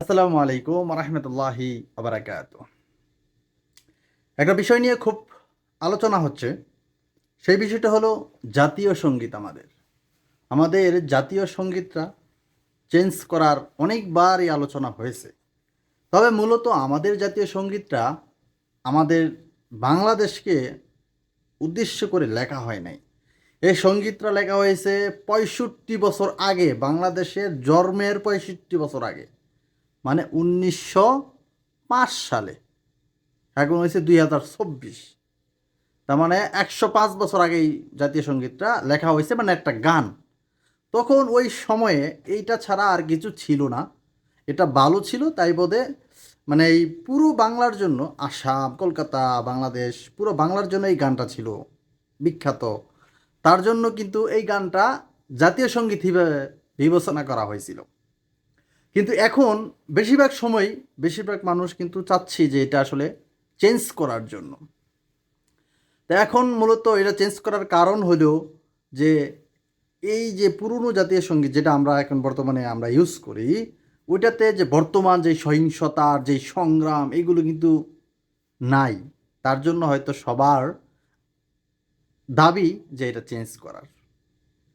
আসসালামু আলাইকুম রহমতুল্লাহি আবরাকাত একটা বিষয় নিয়ে খুব আলোচনা হচ্ছে, সেই বিষয়টা হলো জাতীয় সংগীত আমাদের। আমাদের জাতীয় সঙ্গীতটা চেঞ্জ করার অনেকবারই আলোচনা হয়েছে। তবে মূলত আমাদের জাতীয় সঙ্গীতটা আমাদের বাংলাদেশকে উদ্দেশ্য করে লেখা হয় নাই। এই সঙ্গীতটা লেখা হয়েছে পঁয়ষট্টি বছর আগে, বাংলাদেশের জন্মের পঁয়ষট্টি বছর আগে। মানে উনিশশো পাঁচ সালে। এখন হয়েছে দুই হাজার চব্বিশ। তার মানে একশো পাঁচ বছর আগেই জাতীয় সঙ্গীতটা লেখা হয়েছে মানে একটা গান। তখন ওই সময়ে এইটা ছাড়া আর কিছু ছিল না। এটা ভালো ছিল, তাই বোধে মানে এই পুরো বাংলার জন্য, আসাম, কলকাতা, বাংলাদেশ, পুরো বাংলার জন্য এই গানটা ছিল বিখ্যাত। তার জন্য কিন্তু এই গানটা জাতীয় সংগীত হিসেবে বিবেচনা করা হয়েছিল। কিন্তু এখন বেশিরভাগ সময় বেশিরভাগ মানুষ কিন্তু চাচ্ছি যে এটা আসলে চেঞ্জ করার জন্য। তো এখন মূলত এটা চেঞ্জ করার কারণ হলো যে এই যে পুরনো জাতীয় সংগীত যেটা আমরা এখন বর্তমানে আমরা ইউজ করি, ওইটাতে যে বর্তমান যে সহিংসতার যে সংগ্রাম এগুলো কিন্তু নাই। তার জন্য হয়তো সবার দাবি যে এটা চেঞ্জ করার।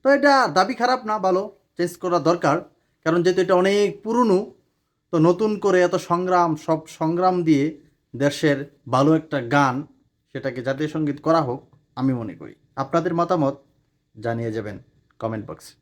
তো এটা দাবি খারাপ না, ভালো চেঞ্জ করা দরকার। কারণ যেহেতু এটা অনেক পুরনো, তো নতুন করে এত সংগ্রাম, সব সংগ্রাম দিয়ে দেশের ভালো একটা গান সেটাকে জাতীয় সংগীত করা হোক, আমি মনে করি। আপনাদের মতামত জানিয়ে যাবেন কমেন্ট বক্সে।